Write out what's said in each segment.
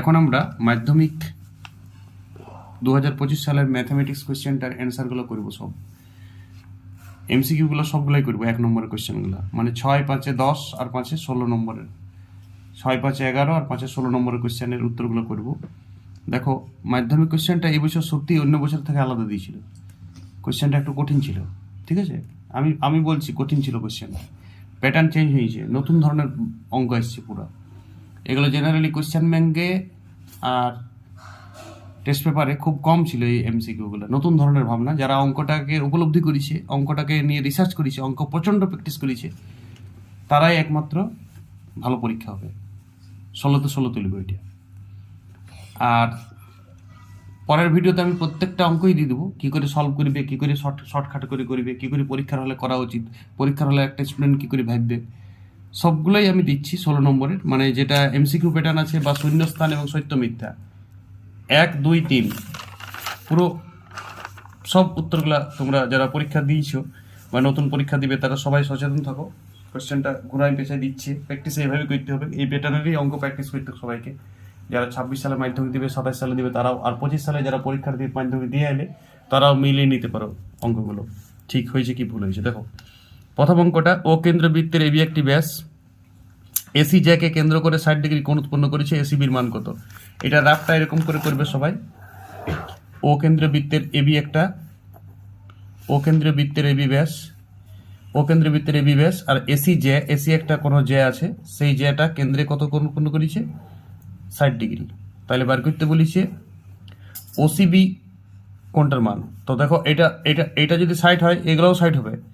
এখন আমরা মাধ্যমিক দু হাজার পঁচিশ সালের ম্যাথামেটিক্স কোয়েশ্চেনটার অ্যান্সারগুলো করব সব। এমসিকিউগুলো সবগুলোই করব, এক নম্বরের কোয়েশ্চেনগুলো মানে ছয় পাঁচে দশ আর পাঁচে ষোলো নম্বরের। ছয় পাঁচে এগারো আর পাঁচে ষোলো নম্বরের কোয়েশ্চেনের উত্তরগুলো করব। দেখো, মাধ্যমিক কোয়েশ্চেনটা এই বছর সত্যি অন্য বছর থেকে আলাদা দিয়েছিল। কোয়েশ্চেনটা একটু কঠিন ছিল, ঠিক আছে? আমি আমি বলছি কঠিন ছিল কোয়েশ্চেনটা প্যাটার্ন চেঞ্জ হয়েছে, নতুন ধরনের অঙ্ক এসছে পুরো। এগুলো জেনারেলি কোয়েশ্চেন ব্যাংকে আর টেস্ট পেপারে খুব কম ছিল এই এমসিকিউগুলো নতুন ধরনের ভাবনা। যারা অঙ্কটাকে উপলব্ধি করেছে, অঙ্কটাকে নিয়ে রিসার্চ করেছে, অঙ্ক প্রচণ্ড প্র্যাকটিস করেছে, তারাই একমাত্র ভালো পরীক্ষা হবে। ষোলোতে ষোলো তুলবে ওইটা। আর পরের ভিডিওতে আমি প্রত্যেকটা অঙ্কই দিয়ে দেবো। কী করে সলভ করবে, কী করে শর্ট শর্টকাট করে করবে, কী করে পরীক্ষার হলে করা উচিত, পরীক্ষার হলে একটা স্টুডেন্ট কী করে ভাববে। সবগুলোই আমি দিচ্ছি ষোলো নম্বরের। মানে যেটা এমসিকিউ প্যাটার্ন আছে বা শূন্যস্থান এবং সত্য মিথ্যা। এক, দুই, তিন। পুরো সব উত্তরগুলা তোমরা যারা পরীক্ষা দিয়েছ বা নতুন পরীক্ষা দিবে, তারা সবাই সচেতন থাকো। কোশ্চেনটা ঘুরাই পেছায় দিচ্ছে। প্র্যাকটিস এইভাবে করতে হবে। এই প্যাটার্নেরই অঙ্ক প্র্যাকটিস করতে সবাইকে। যারা ছাব্বিশ সালে মাধ্যমিক দিবে সাতাশ সালে দিবে, তারাও আর পঁচিশ সালে যারা পরীক্ষার দিয়ে মাধ্যমিক দিয়ে এলে তারাও মিলিয়ে নিতে পারো অঙ্কগুলো। ঠিক হয়েছে কি ভুল হয়েছে? দেখো। প্রথম অঙ্কটা, ও কেন্দ্রবৃত্তের এবি একটি ব্যাস। এসি জ্যাকে কেন্দ্র করে ষাট ডিগ্রি কোণ উৎপন্ন করেছে এসিবির মান কত? এটা রাফটা এরকম করে করবে সবাই। ও কেন্দ্রীয় বৃত্তের এবি একটা। ও কেন্দ্রীয় বৃত্তের এবি ব্যাস। ও কেন্দ্রীয় বৃত্তের এবি ব্যাস। আর এসি জ্যা এসি একটা কোনো জ্যা আছে, সেই জ্যাটা কেন্দ্রে কত কোণ উৎপন্ন করেছে? ষাট ডিগ্রি। তাহলে বার করতে বলেছে ওসিবি কোনটার মান। তো দেখো, এটা এটা এটা যদি ষাট হয়, এগুলোও ষাট হবে।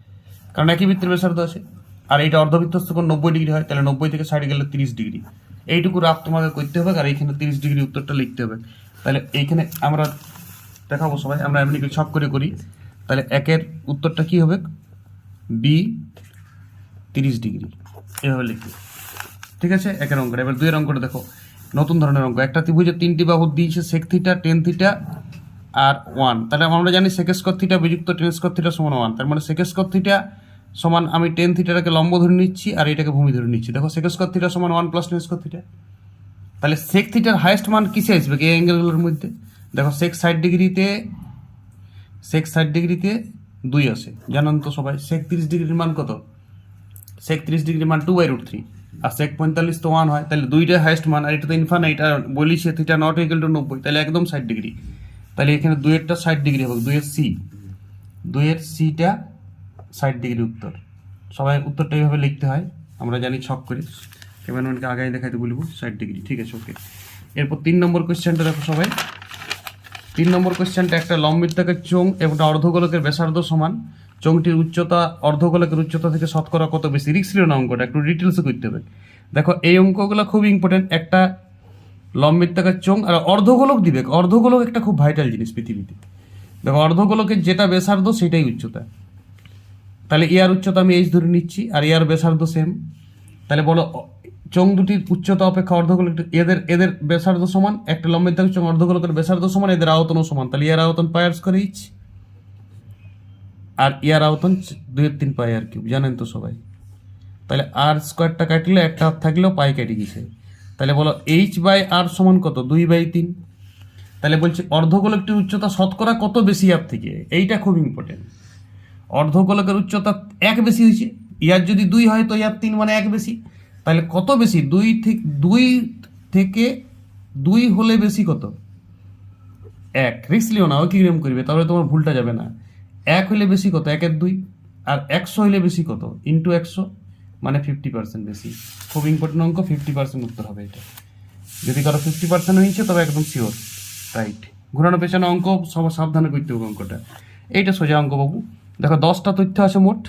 কারণ একই বৃত্তের ব্যাসার্ধ আছে। আর এটা অর্ধবৃত্তস্থ কোণ নব্বই ডিগ্রি হয়, তাহলে নব্বই থেকে ষাট গেলে তিরিশ ডিগ্রি। এইটুকু রাফ তোমাকে করতে হবে, আর এইখানে তিরিশ ডিগ্রি উত্তরটা লিখতে হবে। তাহলে এইখানে আমরা দেখাবো সবাই, আমরা এমনি ছক করে করি। তাহলে একের উত্তরটা কি হবে? বি তিরিশ ডিগ্রি। এভাবে লিখবে। ঠিক আছে? একের অঙ্কটা। এবার দুইয়ের অঙ্কটা দেখো। নতুন ধরনের অঙ্ক। একটা ত্রিভুজের তিনটি বাহু দিয়েছে সেক থিটা টেন থিটা আর ওয়ান তাহলে আমরা জানি সেক স্কোয়ার থিটা বিযুক্ত টেন স্কোয়ার থিটা সমান ওয়ান তার মানে সেক স্কোয়ার থিটা সমান আমি টেন থিটাটাকে লম্ব ধরে নিচ্ছি আর এটাকে ভূমি ধরে নিচ্ছি। দেখো সেক স্কোয়ার থিটা সমান one plus tan square theta তাহলে সেক থিটার হাইয়েস্ট মান কিসে আসবে এই অ্যাঙ্গেলগুলোর মধ্যে? দেখো সেক ষাট ডিগ্রিতে সেক ষাট ডিগ্রিতে দুই আসে। জানেন তো সবাই সেক তিরিশ ডিগ্রির মান কত? সেক তিরিশ ডিগ্রির মান টু বাই রুট থ্রি আর সেক পঁয়তাল্লিশ তো ওয়ান হয়। তাহলে দুইটা হাইয়েস্ট মান। আর এটা তো ইনফানাইট আর বলিছে থিটা নট ইকুয়াল টু নব্বই। তাহলে একদম ষাট ডিগ্রি। তাহলে এখানে দুইয়েরটা ষাট ডিগ্রি হবে, দুইয়ের সি দুইয়ের সিটা ষাট ডিগ্রি উত্তর। সবাই উত্তরটা এইভাবে লিখতে হয়, আমরা জানি ছক করি। ক্যামেরাম্যানকে আগায় দেখাইতে বলব, ষাট ডিগ্রি, ঠিক আছে ওকে এরপর তিন নম্বর কোয়েশ্চেনটা দেখো সবাই। তিন নম্বর কোয়েশ্চেনটা একটা লম্বিতাকার চোং এবং অর্ধগোলকের ব্যাসার্ধ সমান। চোংটির উচ্চতা, অর্ধগোলকের উচ্চতা থেকে শতকরা কত বেশি? রিক্স না অঙ্কটা, একটু ডিটেলসে করতে হবে। দেখো, এই অঙ্কগুলো খুব ইম্পর্টেন্ট একটা লম্বিতাকার চোং আর অর্ধগোলক দিবে। অর্ধগোলক একটা খুব ভাইটাল জিনিস পৃথিবীতে। দেখো, অর্ধগোলকের যেটা বেসার্ধ সেটাই উচ্চতা। তাহলে ইয়ার উচ্চতা আমি এইচ ধরে নিচ্ছি, আর ইয়ার বেসার্ধ সেম তাহলে বলো, অ- চোং দুটির উচ্চতা অপেক্ষা অর্ধগোলক এদের এদের ব্যাসার্ধ সমান, একটা লম্বের থাকে চোং অর্ধগোলকের ব্যাসার্ধ সমান, এদের আয়তনও সমান। তাহলে ইয়ার আয়তন পায়ার স্কোয়ার এইচ আর ইয়ার আয়তন দুইয়ের তিন পাই আর কিউব জানেন তো সবাই? তাহলে আর স্কোয়ারটা কাটলে একটা হাত থাকলেও পাই কেটে গেছে তাহলে বলো এইচ বাই আর সমান কত? দুই বাই তিন। তাহলে বলছি অর্ধগোলকটির উচ্চতা শতকরা কত বেশি ইয়ার থেকে? এইটা খুব ইম্পর্টেন্ট অর্ধগোলকের উচ্চতা এক বেশি হয়েছে। ইয়ার যদি দুই হয় তো ইয়ার তিন মানে এক বেশি। তাহলে কত বেশি? দুই থেকে দুই থেকে দুই হলে বেশি কত? এক। রিক্স লিও না ও কিরম করবে, তাহলে তোমার ভুলটা যাবে না। এক হলে বেশি কত? একের দুই। আর একশো হলে বেশি কত? ইন্টু একশো। মানে ফিফটি পার্সেন্ট বেশি। খুব ইম্পর্টেন্ট অঙ্ক ফিফটি পার্সেন্ট উত্তর হবে এটা। যদি কারও ফিফটি পার্সেন্ট হয়েছে, তবে একদম শিওর রাইট ঘোরানো পেছানো অঙ্ক, সব সাবধানে করতে হবে অঙ্কটা। এইটা সোজা অঙ্ক বাবু। দেখো, দশটা তথ্য আছে মোট।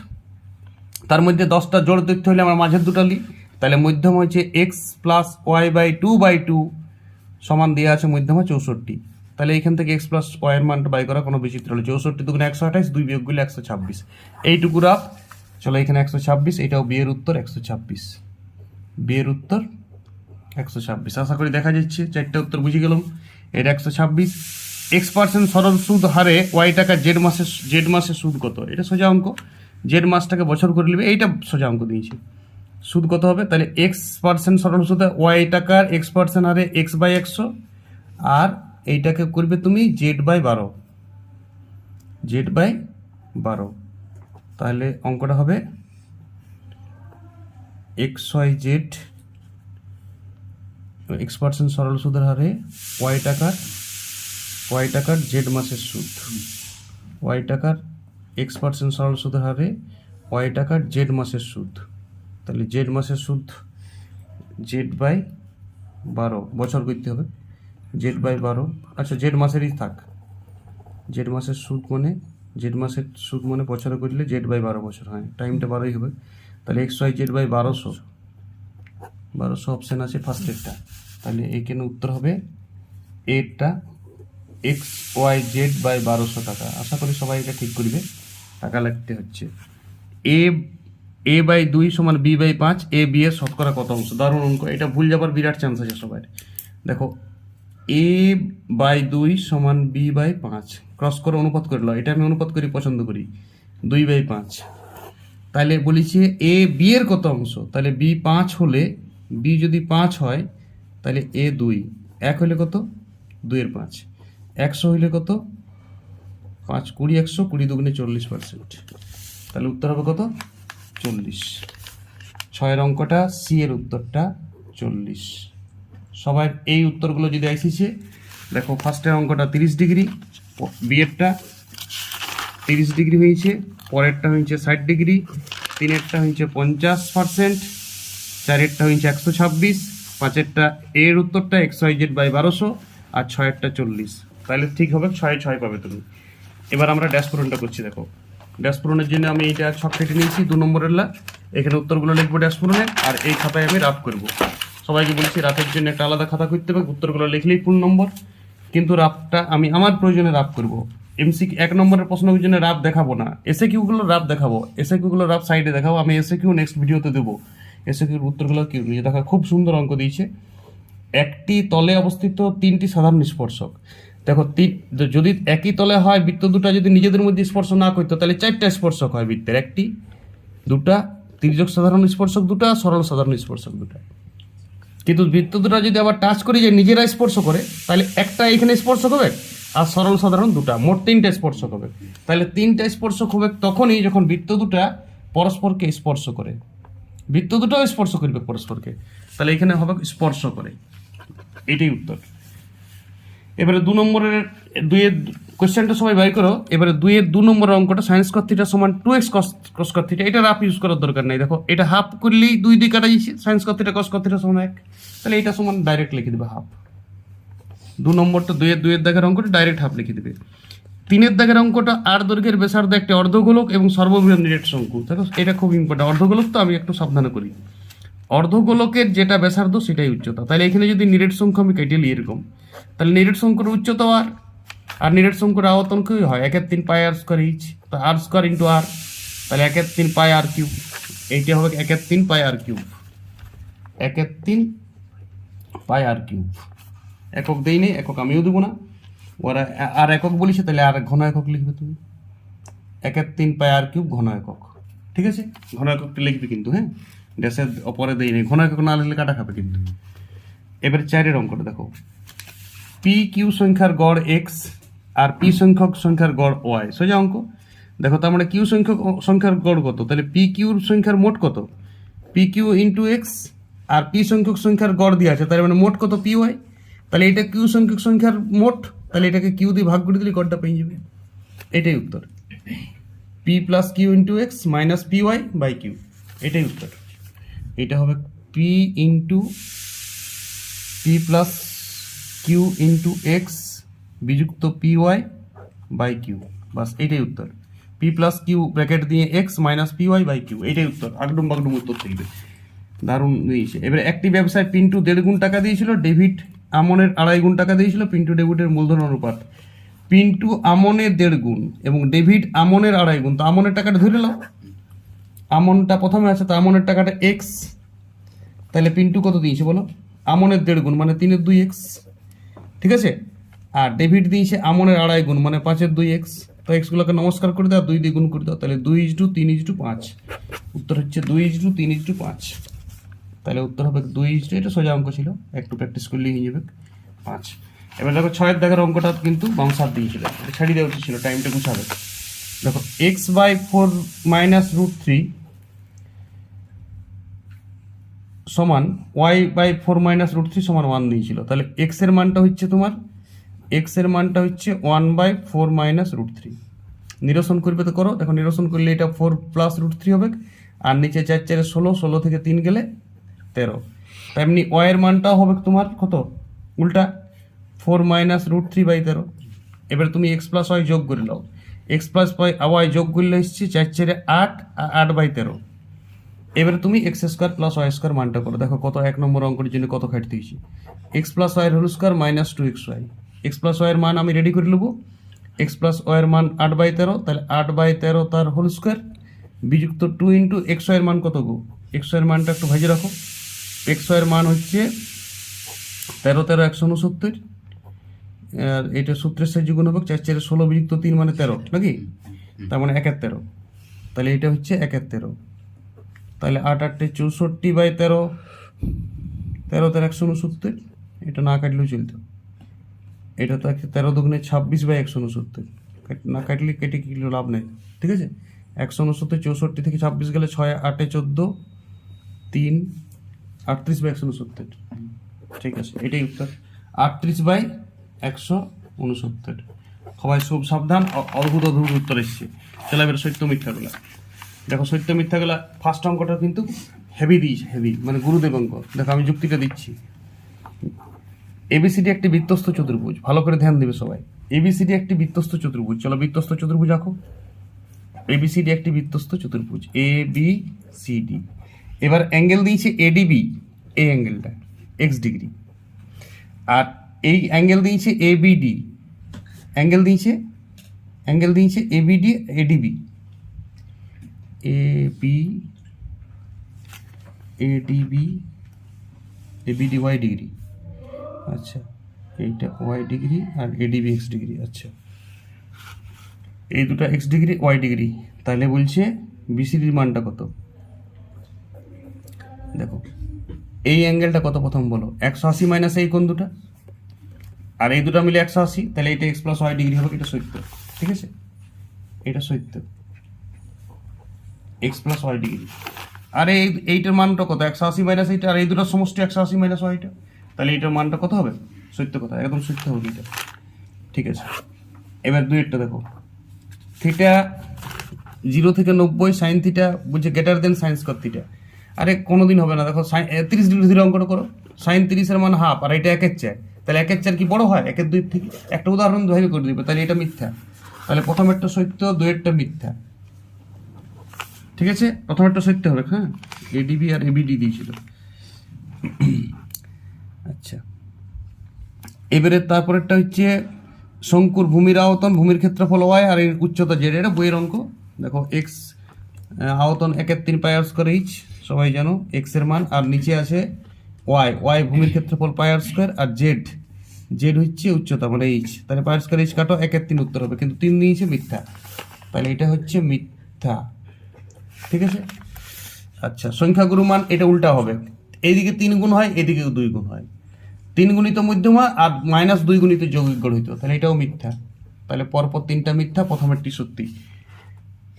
তার মধ্যে দশটা জোড় তথ্য হলে আমরা মাঝের দুটো লিখ তাহলে মধ্যম হচ্ছে x plus y by two by two সমান দেওয়া আছে মধ্যম হয় চৌষট্টি। তাহলে এখান থেকে এক্স প্লাস ওয়াইয়ের মানটা বাই করা কোনো বিচিত্র হলো চৌষট্টি দুগুণ একশো আঠাইশ, দুই বিয়োগ একশো ছাব্বিশ। এইটুকু রাফ। চলো এখানে একশো ছাব্বিশ, এটাও বিয়ের উত্তর একশো ছাব্বিশ। বিয়ের উত্তর একশো ছাব্বিশ। আশা করি দেখা যাচ্ছে, চারটে উত্তর বুঝে গেলাম। এটা একশো ছাব্বিশ। এক্স পার্সেন্ট সরল সুদ হারে ওয়াই টাকা জেড মাসে জেড মাসে সুদ কত? এটা সোজা অঙ্ক। জেড মাসটাকে বছর করে নেবে, এইটা সোজা অঙ্ক দিয়েছে। সুদ কত হবে? তাহলে এক্স পার্সেন্ট সরল সুদে ওয়াই টাকার এক্স পার্সেন্ট হারে এক্স বাই একশো, আর এইটাকে করবে তুমি জেড বাই বারো। জেড বাই বারো। তাহলে অঙ্কটা হবে x y z x percent সরল সুদের হারে ওয়াই টাকার ওয়াই টাকার জেড মাসের সুদ। ওয়াই টাকার এক্স পার্সেন্ট সরল সুদের হারে ওয়াই টাকার জেড মাসের সুদ। তাহলে জেড মাসের সুদ জেড বাই বারো, বছর করতে হবে। জেড বাই বারো আচ্ছা জেড মাসেরই থাক। জেড মাসের সুদ মানে জেড মাসের সুদ মানে বছরে করলে জেড বাই বারো বছর হয়। টাইমটা বারোই হবে। তাহলে এক্স ওয়াই জেড বাই বারোশো। বারোশো অপশান আছে ফার্স্টেরটা তাহলে এইখানে উত্তর হবে এরটা এক্স ওয়াই জেড বাই বারোশো টাকা। আশা করি সবাই এটা ঠিক করবে। টাকা লাগতে হচ্ছে। এ এ বাই দুই সমান বি বাই পাঁচ এ বি এর শতকরা কত অংশ? দারুণ অঙ্ক। এটা ভুল যাবার বিরাট চান্স আছে সবার দেখো এ বাই দুই সমান বি বাই পাঁচ। ক্রস করে অনুপাত করে লো এটা আমি অনুপাত করি, পছন্দ করি। দুই বাই পাঁচ। তাহলে বলেছি এ বি এর কত অংশ? তাহলে বি পাঁচ হলে বি যদি পাঁচ হয় তাহলে এ দুই। এক হলে কত? দুইয়ের পাঁচ। একশো হইলে কত? পাঁচ। কুড়ি একশো, কুড়ি দুগুণে চল্লিশ পার্সেন্ট। তাহলে উত্তর হবে কত? চল্লিশ। ছয়ের অঙ্কটা সি এর উত্তরটা চল্লিশ। সবাই এই উত্তরগুলো যদি আইসিছে দেখো ফার্স্টের অঙ্কটা তিরিশ ডিগ্রি বিয়েরটা তিরিশ ডিগ্রি হয়েছে, পরেরটা হয়েছে ষাট ডিগ্রি, তিনেরটা হয়েছে পঞ্চাশ পার্সেন্ট, চারেরটা হয়েছে একশো ছাব্বিশ, পাঁচেরটা এর উত্তরটা এক্স ওয়াই জেড বাই বারোশো, আর ছয়েরটা চল্লিশ। তাহলে ঠিক হবে, ছয় ছয় পাবে তুমি। এবার আমরা ড্যাশ পূরণটা করছি, দেখো। ড্যাশ পূরণের জন্য আমি এইটা ছক কেটে নিয়েছি, দু নম্বরের লা। এখানে উত্তরগুলো লিখব ড্যাশ পূরণে আর এই খাতায় আমি রাফ করব। সবাইকে বলছি রাফের জন্য একটা আলাদা খাতা করতে হবে, উত্তরগুলো লিখলেই ফুল নম্বর। কিন্তু রাফটা আমি আমার প্রয়োজনে রাফ করব। এমসি এক নম্বরের প্রশ্নের জন্য রাফ দেখাবো না। এসে কিউগুলো রাফ দেখাবো। এসে কিউগুলো রাফ সাইডে দেখাবো। আমি এসে কিউ নেক্সট ভিডিওতে দেবো। এসে কিউর উত্তরগুলো কিউ নিয়ে দেখা, খুব সুন্দর অঙ্ক দিয়েছে। একটি তলে অবস্থিত তিনটি সাধারণ স্পর্শক। দেখো, তি- যদি একই তলে হয়, বৃত্ত দুটা যদি নিজেদের মধ্যে স্পর্শ না করতো, তাহলে চারটা স্পর্শক হয় বৃত্তের। একটি দুটা তির্যক সাধারণ স্পর্শক দুটা, সরল সাধারণ স্পর্শক দুটা। কিন্তু বৃত্ত দুটা যদি আবার টাচ করি যে নিজেরা স্পর্শ করে, তাহলে একটা এখানে স্পর্শক হবে আর সরল সাধারণ দুটা, মোট তিনটা স্পর্শক হবে তাহলে তিনটা স্পর্শক হবে তখনই যখন বৃত্ত দুটা পরস্পরকে স্পর্শ করে। বৃত্ত দুটাও স্পর্শ করবে পরস্পরকে। তাহলে এখানে হবে স্পর্শ করে। এটাই উত্তর। এবারে দু নম্বরের দুইয়ের কোশ্চেনটা সবাই বাই করো। এবারে দুইয়ের দু নম্বরের অঙ্কটা সায়েন্স কথিটা সমান টু এক্স কস কথিটা এটা রাফ ইউজ করার দরকার নেই। দেখো, এটা হাফ করলেই দুই দুই কাটা যাচ্ছে সায়েন্স কথিটা কস কথিটা সমান এক। তাহলে এটা সমান ডাইরেক্ট লিখে দেবে হাফ দু নম্বরটা দুইয়ের দুইয়ের দাগের অঙ্কটা ডাইরেক্ট হাফ লিখে দেবে। তিনের দাগের অঙ্কটা আর দৈর্ঘ্যের ব্যাসার্ধ একটি অর্ধগোলক এবং সর্ববৃহৎ নিরেট শঙ্কু দেখো, এটা খুব ইম্পর্টেন্ট অর্ধগোলক তো আমি একটু সাবধানে করি। অর্ধগোলকের যেটা ব্যাসার্ধ সেটাই উচ্চতা। তাহলে এখানে যদি নিরেট সংখ্যা আমি কেটে নিই এরকম। তাহলে নিরেট সংখ্যার উচ্চতা আর আর নিরেট সংখ্যার আয়তন কি হয়? একের তিন পাই আর স্কোয়ার ইচ তো আর স্কোয়ার ইন্টু আর তাহলে একের তিন পাই আর কিউব এইটা হবে একের তিন পাই আর কিউব একের তিন পাই আর কিউব একক দেই নেই, একক আমিও দেবো না। ওরা আর একক বলিছে, তাহলে আর ঘন একক লিখবে তুমি। একের তিন পাই আর কিউব ঘন একক। ঠিক আছে? ঘন এককটা লিখবে কিন্তু হ্যাঁ? ড্যাসের অপরে দেই নেই। ঘন একক না লিখলে কাটা খাবে কিন্তু। এবার চারের অঙ্কটা দেখো। পি কিউ সংখ্যার গড় এক্স আর পি সংখ্যক সংখ্যার গড় ওয়াই। সোজা অঙ্ক। দেখো, তার মানে কিউ সংখ্যক সংখ্যার গড় কত? তাহলে পি কিউর সংখ্যার মোট কত? পি কিউ ইন্টু এক্স আর পি সংখ্যক সংখ্যার গড় দিয়ে আছে, তার মানে মোট কত পি ওয়াই? তাহলে এটা কিউ সংখ্যক সংখ্যার মোট, তাহলে এটাকে কিউ দিয়ে ভাগ করে দিলে গড়টা পেয়ে যাবে। এটাই উত্তর। P plus q into x minus p y by q. এটাই উত্তর। এটা হবে p into, p plus q into x বিযুক্ত p y by q বাস এটাই উত্তর। পি প্লাস কিউ ব্র্যাকেট দিয়ে x minus p y by q এটাই উত্তর। আগডুম বাগডুম উত্তর থাকবে দারুণ দিয়েছে। এবারে একটি ব্যবসায় পিন্টু দেড় গুণ টাকা দিয়েছিল ডেভিড আমনের আড়াই গুণ টাকা দিয়েছিল পিন্টু ডেভিডের মূলধন অনুপাত। পিন্টু আমনের দেড় গুণ এবং ডেভিড আমনের আড়াই গুণ। তো আমনের টাকাটা ধরে নাও। আমনটা প্রথমে আছে, তো আমনের টাকাটা এক্স তাহলে পিন্টু কত দিয়েছে বলো? আমনের দেড় গুণ মানে তিনের দুই এক্স ঠিক আছে? আর ডেভিড দিয়েছে আমনের আড়াই গুণ মানে পাঁচের দুই এক্স তো এক্সগুলোকে নমস্কার করে দাও, দুই দিয়ে গুণ করে দাও, তাহলে দুই ইজ টু তিন ইজ টু পাঁচ। উত্তর হচ্ছে দুই ইজ টু তিন ইজ টু পাঁচ। তাহলে উত্তর হবে দুই ইস্টু এটা সোজা অঙ্ক ছিল। একটু প্র্যাকটিস করলেই হয়ে যাবে পাঁচ। এবার দেখো ছয়ের দেখার অঙ্কটা কিন্তু বাউন্সার দিয়েছিল। ছাড়িয়ে দেওয়া উচিত ছিল, টাইমটা গুছাবে। দেখো x by four minus root three সমান y by four minus root three সমান ওয়ান দিয়েছিল। তাহলে এক্সের মানটা হচ্ছে তোমার এক্সের মানটা হচ্ছে one by four minus root three নিরসন করবে তো করো। দেখো, নিরসন করলে এটা ফোর প্লাস রুট থ্রি হবে। আর নিচে চার, চারে ষোলো ষোলো থেকে তিন গেলে তেরো। তেমনি ওয়ের মানটাও হবে তোমার কত? উল্টা four minus root three by তেরো। এবার তুমি এক্স প্লাস ওয়াই যোগ করে নাও। এক্স প্লাস ওয়াই যোগ করলে এসছে চার, চারে আট আট বাই তেরো। এবারে তুমি x square plus y square মানটা করো। দেখো, কত এক নম্বর অঙ্কের জন্য কত খাটতে দিয়েছি এক্স প্লাস ওয়াইয়ের whole square minus two x y x plus ওয়াইয়ের মান আমি রেডি করে নেব। এক্স প্লাস ওয়াইয়ের মান আট বাই তেরো, তাহলে আট বাই তেরো তার হোল স্কোয়ার বিযুক্ত টু ইন্টু এক্স ওয়াইয়ের মান কত গো? এক্স ওয়াইয়ের মানটা একটু ভেজে রাখো। এক্স ওয়াইয়ের মান হচ্ছে তেরো তেরো একশো উনসত্তর আর এটা সূত্রের সাহায্যে গুণ হবে চার চারে ষোলো বিযুক্ত তিন মানে তেরো, নাকি? তার মানে একের তাহলে এটা হচ্ছে একের তাহলে আট আটটে চৌষট্টি বাই তেরো তেরো তেরো একশো উনসত্তর এটা না কাটলেও চলতো। এটা তো একটা তেরো দুগুণে ছাব্বিশ বাই একশো উনসত্তর। না কাটলে কেটে কিলো লাভ নেই। ঠিক আছে? একশো উনসত্তর, চৌষট্টি থেকে ছাব্বিশ গেলে ছয়, আটে চোদ্দ, তিন, আটত্রিশ বাই একশো উনসত্তর। ঠিক আছে? এটাই উত্তর। আটত্রিশ বাই একশো উনসত্তর। সবাই সব সাবধান। অদ্ভুত অদ্ভুত উত্তর এসছে। চলো এবার সত্য মিথ্যাগুলা দেখো, সত্য মিথ্যাগুলা ফার্স্ট অঙ্কটা কিন্তু হেভি দিয়েছে হেভি মানে গুরুদেব অঙ্ক। দেখো, আমি যুক্তিটা দিচ্ছি। এবিসিডি একটি বৃত্তস্থ চতুর্ভুজ। ভালো করে ধ্যান দেবে সবাই। এবিসিডি একটি বৃত্তস্থ চতুর্ভুজ। চলো বৃত্তস্থ চতুর্ভুজ আঁকো। এবিসিডি একটি বৃত্তস্থ চতুর্ভুজ। এ বি সি ডি এবার অ্যাঙ্গেল দিয়েছে এডিবি এই অ্যাঙ্গেলটা। X degree. আর এই অ্যাঙ্গেল দিয়েছে এবিডি অ্যাঙ্গেল দিয়েছে অ্যাঙ্গেল দিয়েছে ABD ADB A B ADB ABD y degree. আচ্ছা এইটা ওয়াই ডিগ্রি আর এডিবি এক্স ডিগ্রি আচ্ছা। এই দুটো এক্স ডিগ্রি ওয়াই ডিগ্রি তাহলে বলছে বিসিডির মানটা কত? দেখো, এই অ্যাঙ্গেলটা কত প্রথম বলো? একশো আশি মাইনাস এই কোন দুটা? আর এই দুটো মিলে একশো আশি, তাহলে এটা এক্স প্লাস ওয়াই ডিগ্রি হবে, এটা সত্য ঠিক আছে? এটা সত্য এক্স প্লাস ওয়াই ডিগ্রি আর এই, এইটার মানটা কত? একশো আশি মাইনাস এইটা, আর এই দুটোর সমষ্টি একশো আশি মাইনাস ওয়াইটা তাহলে এইটার মানটা কত হবে? সত্য কথা, একদম সত্য হবে এটা ঠিক আছে। এবার দুইটা দেখো। থিটা জিরো থেকে নব্বই সাইন থিটা বলছে greater than sine square theta আরে কোনো দিন হবে না। দেখো সাইন তিরিশ ডিগ্রি ধরে অঙ্কটা করো। সাইন তিরিশের মান হাফ আর এটা একের চার তাহলে একের চার কি বড় হয়? একের দুই থেকে একটা উদাহরণ ভাবে করে দিবে, তাহলে এটা মিথ্যা। তাহলে প্রথমেরটা সত্য দুয়েরটা মিথ্যা। ঠিক আছে? প্রথমেরটা সত্য হবে হ্যাঁ? এডিবি আর এবিডি দিয়েছিল। আচ্ছা। এবারে তারপরেরটা হচ্ছে শঙ্কুর ভূমির আয়তন, ভূমির ক্ষেত্রফল ওয়াই আর এর উচ্চতা জেড এটা বইয়ের অঙ্ক। দেখো এক্স আয়তন একের তিন পাই আর স্কোয়ার এইচ সবাই জানো এক্সের মান, আর নিচে আছে ওয়াই ওয়াই ভূমির ক্ষেত্রফল পাই আর স্কোয়ার আর জেড জেড হচ্ছে উচ্চতা মানে এইচ তাহলে পাই আর স্কোয়ার এইচ কাটো, একের তিন উত্তর হবে, কিন্তু তিন নিয়েছে মিথ্যা। তাহলে এটা হচ্ছে মিথ্যা। ঠিক আছে? আচ্ছা সংখ্যাগুরু মান, এটা উল্টা হবে। এইদিকে তিন গুণ হয় এদিকে দুই গুণ হয়। তিন গুণিত মধ্যমা আর মাইনাস দুই গুণিত যৌগিক গণিত তাহলে এটাও মিথ্যা। তাহলে পরপর তিনটা মিথ্যা, প্রথমেরটি সত্যি।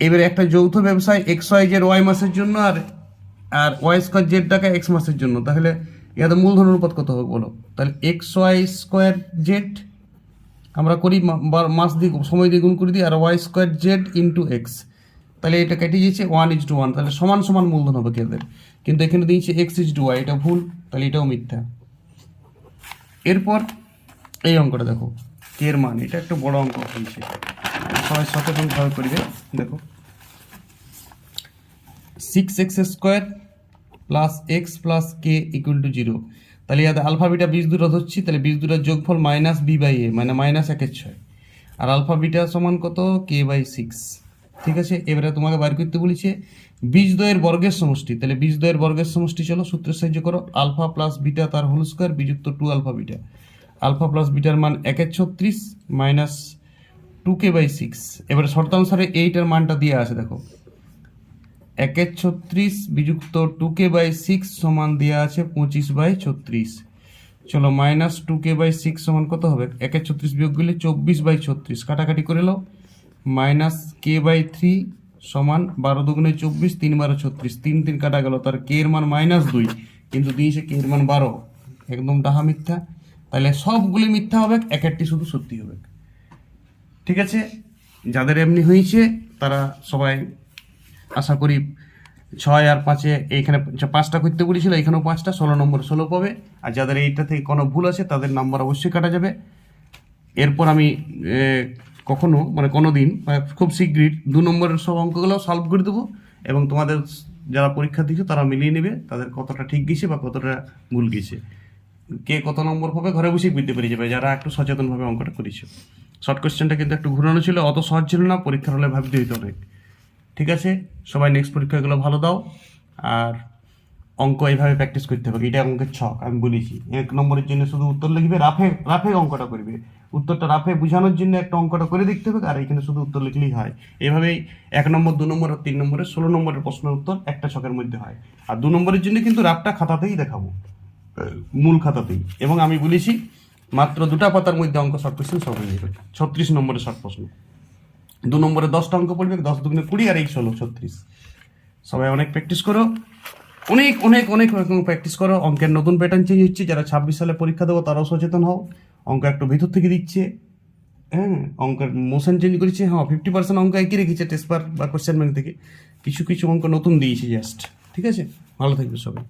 এবারে একটা যৌথ ব্যবসায় এক্স ওয়াই জেড ওয়াই মাসের জন্য আর আর ওয়াই স্কোয়ার জেড টাকা এক্স মাসের জন্য। তাহলে ইয়াদের মূলধন অনুপাত কত হবে বলো? তাহলে এক্স ওয়াই স্কোয়ার জেড আমরা করি মাস দিয়ে সময় দিয়ে গুণ করে দিই r y square z into x তাহলে এটা কেটে গিয়েছে ওয়ান ইজ টু ওয়ান তাহলে সমান সমান মূলধন হবে কি এদের? কিন্তু এখানে দিয়েছে এক্স ইজ টু ওয়াই এটা ভুল। তাহলে এটাও মিথ্যা। এরপর এই অঙ্কটা দেখো এর মান, এটা একটা বড় অঙ্ক হয়েছে। সবাই সচেতনভাবে করবে, দেখো। Six x square plus x plus k equal to zero তাহলে ইয়াতে আলফা বিটা বীজ দুটো ধরছি, তাহলে বীজ দুটার যোগফল মাইনাস বি বাই এ মানে মাইনাস একের ছয়। আর আলফা বিটা সমান কত? কে বাই সিক্স ঠিক আছে? এবারে তোমাকে বার করতে বলেছে বীজ দ্বয়ের বর্গের সমষ্টি। তাহলে বীজ দ্বয়ের বর্গের সমষ্টি চলো, সূত্রের সাহায্য করো। আলফা প্লাস বিটা তার whole square, বিযুক্ত two alpha beta. Alpha plus bitter মান একের ছত্রিশ, minus two K by six. এবারে শর্তানুসারে এইটার মানটা দিয়ে আছে, দেখো। একের ছত্রিশ, বিযুক্ত টু কে বাই সিক্স সমান দেওয়া আছে পঁচিশ বাই ছত্রিশ। চলো, minus two k by six সমান কত হবে? একের ছত্রিশ বিয়োগ করলে চব্বিশ বাই ছত্রিশ। কাটাকাটি করে নাও। মাইনাস কে বাই থ্রি সমান বারো দুগুণে চব্বিশ, তিন বারো ছত্রিশ। তিন তিন কাটা গেল, তার কে এর মান মাইনাস দুই, কিন্তু দিয়েছে কে এর মান বারো। একদম ডাহা মিথ্যা। তাহলে সবগুলি মিথ্যা হবে, এক একটি শুধু সত্যি হবে। ঠিক আছে? যাদের এমনি হয়েছে, তারা সবাই আশা করি ছয় আর পাঁচে এইখানে পাঁচটা করতে বলেছিল এখানেও পাঁচটা, ষোলো নম্বর ষোলো পাবে। আর যাদের এইটা থেকে কোনো ভুল আছে, তাদের নাম্বার অবশ্যই কাটা যাবে। এরপর আমি কখনো মানে কোনো দিন মানে খুব শীঘ্রই দু নম্বরের সব অঙ্কগুলো সলভ করে দেবো এবং তোমাদের যারা পরীক্ষা দিচ্ছে তারা মিলিয়ে নেবে তাদের কতটা ঠিক গেছে বা কতটা ভুল গেছে। কে কত নম্বর পাবে ঘরে বসেই বুঝতে পেরে যাবে যারা একটু সচেতনভাবে অঙ্কটা করেছে। শর্ট কোশ্চেনটা কিন্তু একটু ঘুরানো ছিল, অত সহজ ছিল না, পরীক্ষার হলে ভাবতে হইতে অনেক ঠিক আছে? সবাই নেক্সট পরীক্ষাগুলো ভালো দাও। আর অঙ্ক এইভাবে প্র্যাকটিস করতে হবে, এটা অঙ্কের ছক, আমি বলেছি। এক নম্বরের জন্য শুধু উত্তর লিখবে, রাফে রাফে অঙ্কটা করবে। উত্তরটা রাফে বোঝানোর জন্য একটা অঙ্কটা করে দেখতে হবে, আর এখানে শুধু উত্তর লিখলেই হয়। এভাবেই এক নম্বর, দু নম্বর, আর তিন নম্বরের ষোলো নম্বরের প্রশ্নের উত্তর একটা ছকের মধ্যে হয়। আর দু নম্বরের জন্য কিন্তু রাফটা খাতাতেই দেখাবো মূল খাতাতেই। এবং আমি বলেছি, মাত্র দুটা পাতার মধ্যে অঙ্ক শর্ট কোশ্চেন সব হয়ে যাবে। ছত্রিশ নম্বরের শর্ট প্রশ্ন। দু নম্বরে দশটা অঙ্ক পড়বে, দশ দুগুণে কুড়ি আর এই ষোলো, ছত্রিশ। সবাই অনেক প্র্যাকটিস করো। অনেক অনেক অনেক রকম প্র্যাকটিস করো। অঙ্কের নতুন প্যাটার্ন চেঞ্জ হচ্ছে। যারা ছাব্বিশ সালে পরীক্ষা দেবো, তারাও সচেতন হও। অঙ্ক একটু ভিতর থেকে দিচ্ছে। হ্যাঁ অঙ্কের মোশন চেঞ্জ করেছে। হ্যাঁ ফিফটি পার্সেন্ট অঙ্ক একই রেখেছে টেস্ট পার বা কোশ্চেন ব্যাংক থেকে। কিছু কিছু অঙ্ক নতুন দিয়েছে জাস্ট ঠিক আছে? ভালো থাকবে সবাই।